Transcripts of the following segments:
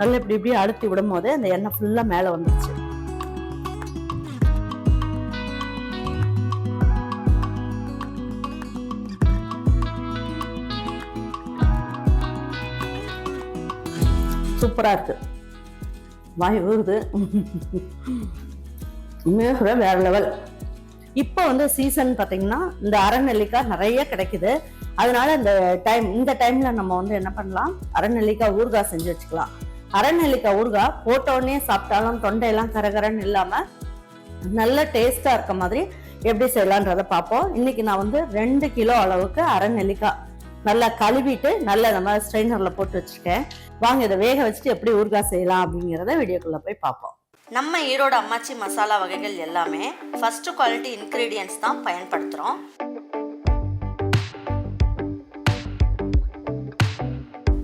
நல்லா இப்படி இப்படி அழுத்தி விடும் போது அந்த எண்ணெய் ஃபுல்லாக மேலே வந்துச்சு சூப்பராக இருக்கு. வாய் ஊறுது. உண்மையாக சொல்ல வேற லெவல் இப்போ வந்து சீசன் பார்த்தீங்கன்னா இந்த அரைநெல்லிக்காய் நிறைய கிடைக்குது. அதனால இந்த டைம் இந்த டைம்ல நம்ம வந்து என்ன பண்ணலாம்? அரைநெல்லிக்காய் ஊறுகாய் செஞ்சு வச்சுக்கலாம். அரைநெல்லிக்காய் ஊறுகாய் போட்ட உடனே சாப்பிட்டாலும் தொண்டையெல்லாம் கரகரன்னு இல்லாம நல்ல டேஸ்டா இருக்க மாதிரி எப்படி செய்யலான்றத பார்ப்போம். இன்னைக்கு நான் வந்து ரெண்டு கிலோ அளவுக்கு அரைநெல்லிக்காய் நல்லா கழுவிட்டு நல்லா நம்ம ஸ்ட்ரெயினர்ல போட்டு வச்சுருக்கேன். வாங்க இதை வேக வச்சுட்டு எப்படி ஊறுகாய் செய்யலாம் அப்படிங்கிறத வீடியோக்குள்ள போய் பார்ப்போம். நம்ம ஈரோடு அம்மாச்சி மசாலா வகைகள் எல்லாமே ஃபர்ஸ்ட் குவாலிட்டி இன்க்ரீடியன்ஸ் தான் பயன்படுத்துகிறோம்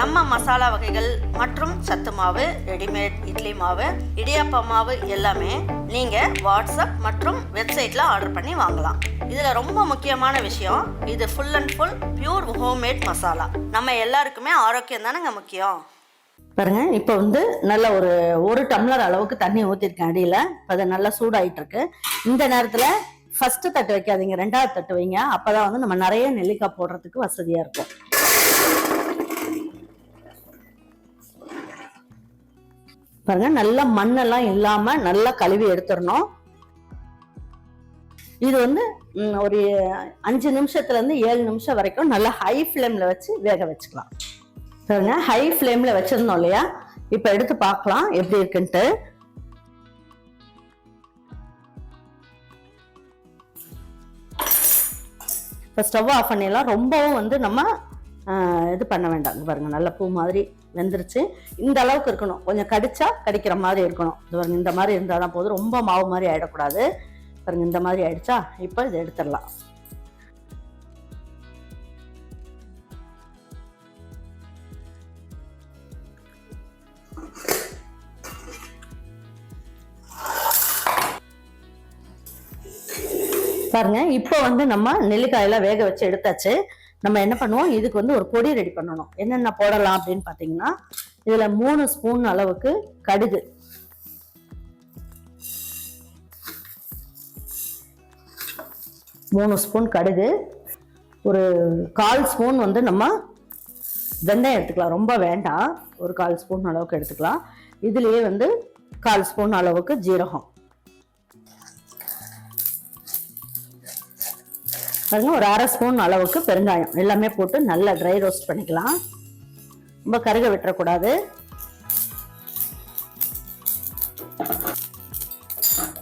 நம்ம மசாலா வகைகள் மற்றும் சத்து மாவு ரெடிமேட் இட்லி மாவு இடியாப்ப மாவு எல்லாமே நீங்கள் வாட்ஸ்அப் மற்றும் வெப்சைட்டில் ஆர்டர் பண்ணி வாங்கலாம். இதில் ரொம்ப முக்கியமான விஷயம் இது full and full pure homemade masala. நம்ம எல்லாருக்குமே ஆரோக்கியம் தானேங்க முக்கியம்? பாருங்க இப்போ வந்து நல்ல ஒரு ஒரு டம்ளர் அளவுக்கு தண்ணி ஊற்றிருக்கேன் அடியில். அது நல்லா சூடாயிட்டு இருக்கு இந்த நேரத்தில் ஃபர்ஸ்ட் தட்டு வைக்காதீங்க ரெண்டாவது தட்டு வைங்க. அப்போ தான் வந்து நம்ம நிறைய நெல்லிக்காய் போடுறதுக்கு வசதியாக இருக்கும். பாருங்க நல்லா மண்ணெல்லாம் இல்லாம நல்லா கழுவி எடுத்துடணும். இது வந்து ஒரு அஞ்சு நிமிஷத்துல இருந்து ஏழு நிமிஷம் வரைக்கும் நல்லா ஹை ஃப்ளேம்ல வச்சு வேக வச்சுக்கலாம். பாருங்க ஹை ஃப்ளேம்ல வச்சிருந்தோம் இல்லையா? இப்ப எடுத்து பார்க்கலாம் எப்படி இருக்குன்ட்டு. இப்போ ஸ்டவ் ஆஃப் பண்ணிடலாம். ரொம்பவும் வந்து நம்ம இது பண்ண வேண்டாம். பாருங்க நல்ல பூ மாதிரி. வெந்துருச்சு. இந்த அளவுக்கு இருக்கணும். கொஞ்சம் கடிச்சா கடிக்கிற மாதிரி இருக்கணும். இது பாருங்க இந்த மாதிரி இருந்தால் தான் போதும். ரொம்ப மாவு மாதிரி ஆயிடக்கூடாது. பாருங்க இந்த மாதிரி ஆயிடுச்சா? இப்போ இதை எடுத்துடலாம். பாருங்க இப்போ வந்து நம்ம நெல்லிக்காயெல்லாம் வேக வச்சு எடுத்தாச்சு. நம்ம என்ன பண்ணுவோம்? இதுக்கு வந்து ஒரு பொடி ரெடி பண்ணணும். என்னென்ன போடலாம் அப்படின்னு பார்த்தீங்கன்னா இதுல மூணு ஸ்பூன் அளவுக்கு கடுகு. மூணு ஸ்பூன் கடுகு. ஒரு கால் ஸ்பூன் வந்து நம்ம வெந்தயம் எடுத்துக்கலாம். ரொம்ப வேண்டாம். ஒரு கால் ஸ்பூன் அளவுக்கு எடுத்துக்கலாம். இதுலயே வந்து கால் ஸ்பூன் அளவுக்கு ஜீரகம். பாருங்க ஒரு அரை ஸ்பூன் அளவுக்கு பெருங்காயம். எல்லாமே போட்டு நல்லா ட்ரை ரோஸ்ட் பண்ணிக்கலாம். ரொம்ப கருக விட்டுறக்கூடாது.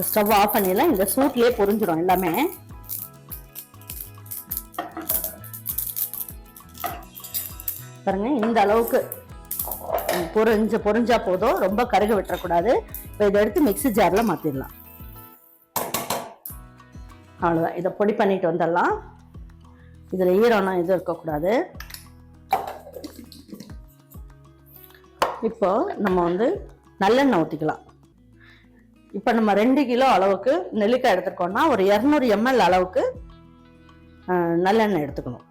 ஸ்டவ் ஆஃப் பண்ணிடலாம். இந்த சூட்லேயே பொரிஞ்சிடும் எல்லாமே. பாருங்க இந்த அளவுக்கு பொரிஞ்சு பொரிஞ்சா போதும். ரொம்ப கருக விட்டுறக்கூடாது. இப்போ இதை எடுத்து மிக்ஸி ஜாரில் மாற்றிடலாம் அவ்வளோதான் இதை பொடி பண்ணிட்டு வந்துடலாம். இதில் ஈரம்லாம் எதுவும் இருக்கக்கூடாது. இப்போது நம்ம வந்து நல்லெண்ணெய் ஊற்றிக்கலாம் இப்போ நம்ம ரெண்டு கிலோ அளவுக்கு நெல்லிக்காய் எடுத்துருக்கோம்னா ஒரு இரநூறு எம்எல் அளவுக்கு நல்லெண்ணெய் எடுத்துக்கணும்.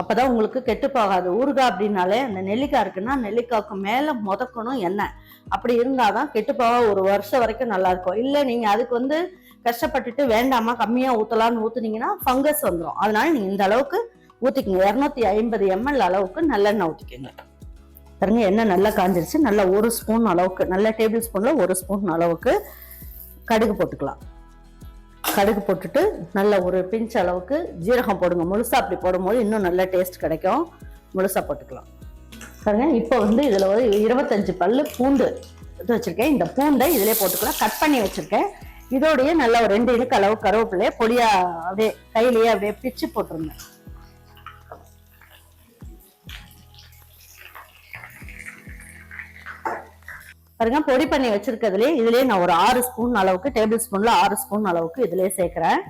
அப்பதான் உங்களுக்கு கெட்டு போகாது. ஊறுகாய் அப்படின்னாலே அந்த நெல்லிக்காய் இருக்குன்னா நெல்லிக்காய்க்கு மேலே முதக்கணும் எண்ணெய். அப்படி இருந்தாதான் கெட்டு போக ஒரு வருஷம் வரைக்கும் நல்லாயிருக்கும் இல்லை நீங்கள் அதுக்கு வந்து கஷ்டப்பட்டுட்டு வேண்டாமா கம்மியா ஊத்தலாம்னு ஊத்துனீங்கன்னா ஃபங்கஸ் வந்துடும் அதனால நீங்க இந்த அளவுக்கு ஊத்திக்கங்க. இரநூத்தி ஐம்பது எம்எல் அளவுக்கு நல்லெண்ணெய் ஊத்திக்கோங்க. பாருங்க எண்ணெய் நல்லா காஞ்சிருச்சு. நல்லா ஒரு ஸ்பூன் அளவுக்கு நல்ல டேபிள் ஸ்பூன்ல ஒரு ஸ்பூன் அளவுக்கு கடுகு போட்டுக்கலாம். கடுகு போட்டுட்டு நல்ல ஒரு பிஞ்ச் அளவுக்கு ஜீரகம் போடுங்க. முழுசா அப்படி போடும்போது இன்னும் நல்ல டேஸ்ட் கிடைக்கும். முழுசா போட்டுக்கலாம். பாருங்க இப்போ வந்து இதுல ஒரு இருபத்தஞ்சு பல்லு பூண்டு எடுத்து வச்சிருக்கேன். இந்த பூண்டை இதிலே போட்டுக்கலாம். கட் பண்ணி வச்சிருக்கேன். இதோடைய நல்ல ஒரு ரெண்டு இனுக்கு அளவு கருவேப்பிலையை பொடியா அப்படியே கையிலேயே அப்படியே பிச்சு போட்டுருந்தேன் பாருங்க பொடி பண்ணி வச்சிருக்கிறதுலே இதுலயே நான் ஒரு ஆறு ஸ்பூன் அளவுக்கு டேபிள் ஸ்பூன்ல ஆறு ஸ்பூன் அளவுக்கு இதுலயே சேர்க்கிறேன்.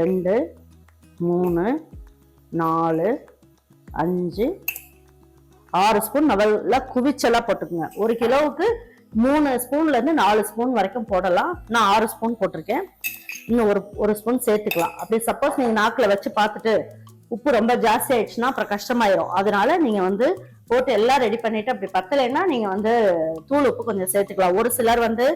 ரெண்டு மூணு நாலு அஞ்சு ஆறு ஸ்பூன் நல்லா குவிச்செல்லாம் போட்டுக்கோங்க. ஒரு கிலோவுக்கு மூணு ஸ்பூன்ல இருந்து நாலு ஸ்பூன் வரைக்கும் போடலாம். நான் ஆறு ஸ்பூன் போட்டிருக்கேன். இன்னும் ஒரு ஒரு ஸ்பூன் சேர்த்துக்கலாம். அப்படி சப்போஸ் நீங்க நாக்குல வச்சு பார்த்துட்டு உப்பு ரொம்ப ஜாஸ்தி ஆயிடுச்சுன்னா அப்புறம் கஷ்டமாயிரும். அதனால நீங்க வந்து போட்டு எல்லாம் ரெடி பண்ணிட்டு அப்படி பத்தலைன்னா நீங்க வந்து தூள் உப்பு கொஞ்சம் சேர்த்துக்கலாம். ஒரு சிலர் வந்து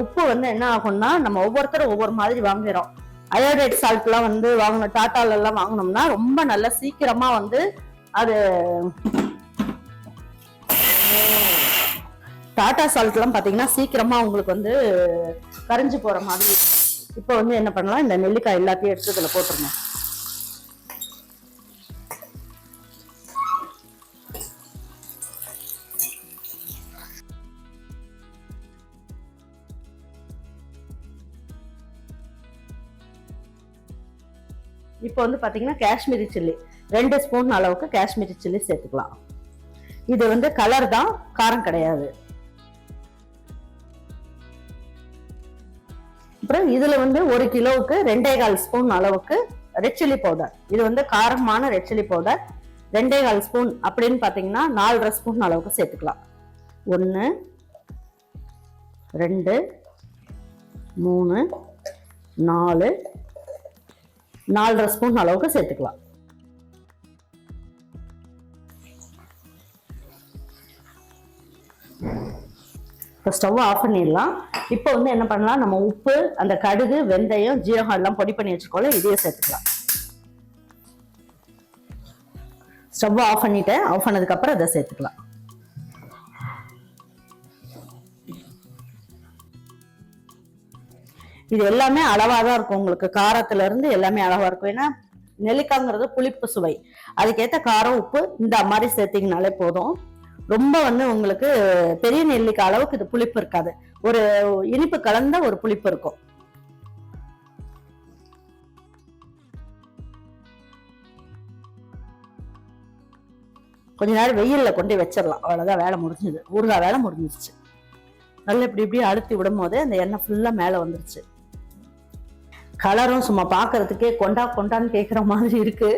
உப்பு வந்து என்ன ஆகும்னா நம்ம ஒவ்வொருத்தரும் ஒவ்வொரு மாதிரி வாங்குறோம். அயோடைட் சால்ட்லாம் வந்து வாங்கணும் டாட்டால எல்லாம் வாங்கினோம்னா ரொம்ப நல்லா சீக்கிரமா வந்து அது டாட்டா சால்ட்லாம் பார்த்தீங்கன்னா சீக்கிரமா உங்களுக்கு வந்து கரைஞ்சு போற மாதிரி இப்போ வந்து என்ன பண்ணலாம்? இந்த நெல்லிக்காய் எல்லாத்தையும் எடுத்து இதில் போட்டுருங்க. இப்போ வந்து பார்த்தீங்கன்னா காஷ்மீரி சில்லி. ரெண்டு ஸ்பூன் அளவுக்கு காஷ்மீரி சில்லி சேர்த்துக்கலாம். இது வந்து கலர் தான் காரம் கிடையாது. அப்புறம் இதுல வந்து ஒரு கிலோவுக்கு ரெண்டே கால் ஸ்பூன் அளவுக்கு ரெட் சில்லி பவுடர் இது வந்து காரமான ரெட் சில்லி பவுடர் ரெண்டே கால் ஸ்பூன் அப்படின்னு பார்த்தீங்கன்னா நாலரை ஸ்பூன் அளவுக்கு சேர்த்துக்கலாம். ஒன்று ரெண்டு மூணு நாலு நாலரை ஸ்பூன் அளவுக்கு சேர்த்துக்கலாம். இப்போ ஸ்டவ் ஆஃப் பண்ணிடலாம். இப்போ வந்து என்ன பண்ணலாம்? நம்ம உப்பு அந்த கடுகு வெந்தயம் ஜீரகம் எல்லாம் பொடி பண்ணி வச்சுக்கோல இதையே சேர்த்துக்கலாம். ஸ்டவ் ஆஃப் பண்ணிட்டேன். ஆஃப் பண்ணதுக்கு அப்புறம் சேர்த்துக்கலாம். இது எல்லாமே அளவாக தான் இருக்கும் உங்களுக்கு. காரத்துல இருந்து எல்லாமே அளவா இருக்கும். ஏன்னா நெல்லிக்காய்ங்கிறது புளிப்பு சுவை. அதுக்கேற்ற காரம் உப்பு இந்த மாதிரி சேர்த்திங்கனாலே போதும். ரொம்ப வந்து உங்களுக்கு பெரிய நெல்லிக்காய் அளவுக்கு இது புளிப்பு இருக்காது. ஒரு இனிப்பு கலந்த ஒரு புளிப்பு இருக்கும். கொஞ்ச நேரம் வெயில்ல கொண்டு வச்சிடலாம். அவ்வளவுதான் வேலை முடிஞ்சது. ஊறுகாய் வேலை முடிஞ்சிருச்சு. நல்லா இப்படி இப்படி அழுத்தி விடும் போதே அந்த எண்ணெய் ஃபுல்லா மேல வந்துருச்சு. கலரும் சும்மா பாக்குறதுக்கே கொண்டா கொண்டான்னு கேட்குற மாதிரி இருக்கு.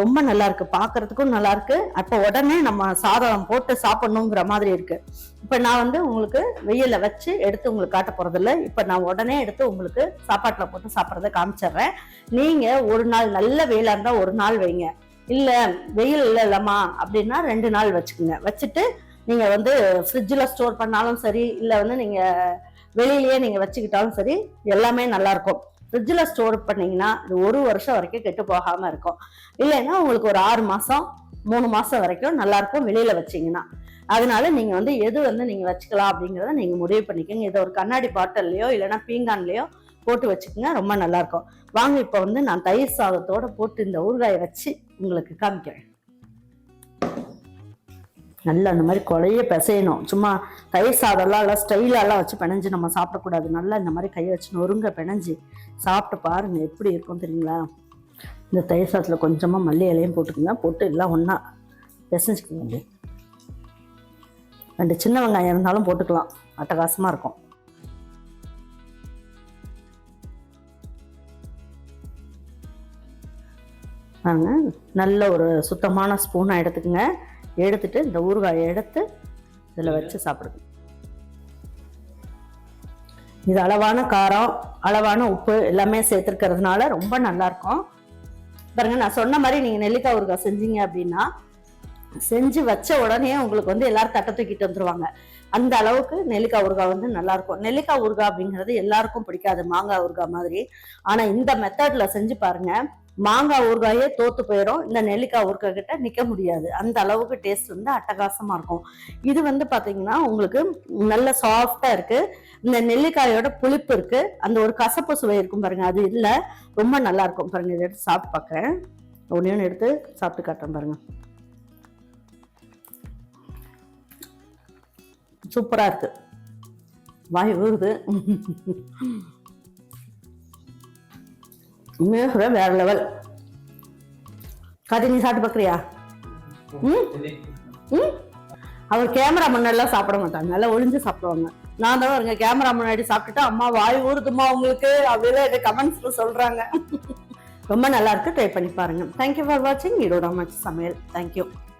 ரொம்ப நல்லா இருக்கு. பாக்குறதுக்கும் நல்லா இருக்கு. அப்போ உடனே நம்ம சாதம் போட்டு சாப்பிடணுங்கிற மாதிரி இருக்கு. இப்போ நான் வந்து உங்களுக்கு வெயில வச்சு எடுத்து உங்களுக்கு காட்ட போறதில்ல. இப்போ நான் உடனே எடுத்து உங்களுக்கு சாப்பாட்டுல போட்டு சாப்பிட்றத காமிச்சிடுறேன். நீங்க ஒரு நாள் நல்ல வெயிலா இருந்தா ஒரு நாள் வைங்க. இல்ல வெயில் இல்ல இல்லம்மா அப்படின்னா ரெண்டு நாள் வச்சுக்கோங்க. வச்சுட்டு நீங்க வந்து ஃப்ரிட்ஜில் ஸ்டோர் பண்ணாலும் சரி இல்ல வந்து நீங்க வெளியிலயே நீங்க வச்சுக்கிட்டாலும் சரி எல்லாமே நல்லா இருக்கும். ஃப்ரிட்ஜில் ஸ்டோர் பண்ணிங்கன்னா இது ஒரு வருஷம் வரைக்கும் கெட்டு போகாமல் இருக்கும். இல்லைன்னா உங்களுக்கு ஒரு ஆறு மாதம் மூணு மாதம் வரைக்கும் நல்லாயிருக்கும் வெளியில் வச்சிங்கன்னா. அதனால நீங்கள் வந்து எது வந்து நீங்கள் வச்சுக்கலாம் அப்படிங்கிறத நீங்கள் முடிவு பண்ணிக்கோங்க. இதை ஒரு கண்ணாடி பாட்டில்லையோ இல்லைன்னா பீங்கான்லேயோ போட்டு வச்சுக்கோங்க ரொம்ப நல்லாயிருக்கும் வாங்க இப்போ வந்து நான் தயிர் சாதத்தோட போட்டு இந்த ஊறுகாயை வச்சு உங்களுக்கு காமிக்கிறேன். நல்லா அந்த மாதிரி குழைய பிசையணும். சும்மா தயிர் சாதம்லாம் எல்லாம் ஸ்டைலாலாம் வச்சு பிணைஞ்சு நம்ம சாப்பிடக்கூடாது. நல்லா இந்த மாதிரி கையை வச்சு நொறுங்க பிணைஞ்சு சாப்பிட்டு பாருங்க எப்படி இருக்கும் தெரியுங்களா? இந்த தயிர் சாதத்தில் கொஞ்சமாக மல்லி இலையும் போட்டுக்கோங்க. போட்டு எல்லாம் ஒன்றா பிசைஞ்சுக்கோங்க. ரெண்டு சின்ன வெங்காயம் இருந்தாலும் போட்டுக்கலாம். அட்டகாசமாக இருக்கும். பாருங்க நல்ல ஒரு சுத்தமான ஸ்பூனாக எடுத்துக்கோங்க. எடுத்துட்டு இந்த ஊறுகாயை எடுத்து இதில் வச்சு சாப்பிடுங்க. இது அளவான காரம் அளவான உப்பு எல்லாமே சேர்த்துருக்கிறதுனால ரொம்ப நல்லா இருக்கும். பாருங்க நான் சொன்ன மாதிரி நீங்கள் நெல்லிக்காய் ஊறுகாய் செஞ்சீங்க அப்படின்னா செஞ்சு வச்ச உடனே உங்களுக்கு வந்து எல்லாரும் தட்டை தூக்கிட்டு வந்துருவாங்க. அந்த அளவுக்கு நெல்லிக்காய் ஊறுகாய் வந்து நல்லா இருக்கும். நெல்லிக்காய் ஊறுகாய் அப்படிங்கிறது எல்லாருக்கும் பிடிக்காது மாங்காய் ஊறுகாய் மாதிரி. ஆனா இந்த மெத்தட்ல செஞ்சு பாருங்க. மாங்காய் ஊறுகாயே தோத்து போயிடும். இந்த நெல்லிக்காய் ஊறுகாய் கிட்ட நிக்க முடியாது. அந்த அளவுக்கு டேஸ்ட் வந்து அட்டகாசமா இருக்கும். இது வந்து பாத்தீங்கன்னா உங்களுக்கு நல்ல சாஃப்டா இருக்கு. இந்த நெல்லிக்காயோட புளிப்பு இருக்கு. அந்த ஒரு கசப்பு சுவை இருக்கும் பாருங்க. அது இல்ல. ரொம்ப நல்லா இருக்கும் பாருங்க. இதை எடுத்து சாப்பிட்டு பார்க்கறேன் ஒன்று எடுத்து சாப்பிட்டு காட்டுறேன் பாருங்க. சூப்பராக இருக்கு. வாய் ஊறுது. உண்மையாக சொல்ல வேற லெவல் கதை நீ சாப்பிட்டு பார்க்குறியா ம்? ம்? அவர் கேமரா முன்னாடிலாம் சாப்பிட மாட்டாங்க நல்லா ஒளிஞ்சு சாப்பிடுவாங்க. நான் தான் இருங்க கேமரா முன்னாடி சாப்பிட்டுட்டு அம்மா வாய் ஊறுதுமா உங்களுக்கு அப்படிலாம் கமெண்ட்ஸில் சொல்கிறாங்க ரொம்ப நல்லா இருக்கு. ட்ரை பண்ணி பாருங்க. தேங்க்யூ ஃபார் வாட்சிங் ஈரோட மச் சமையல். தேங்க்யூ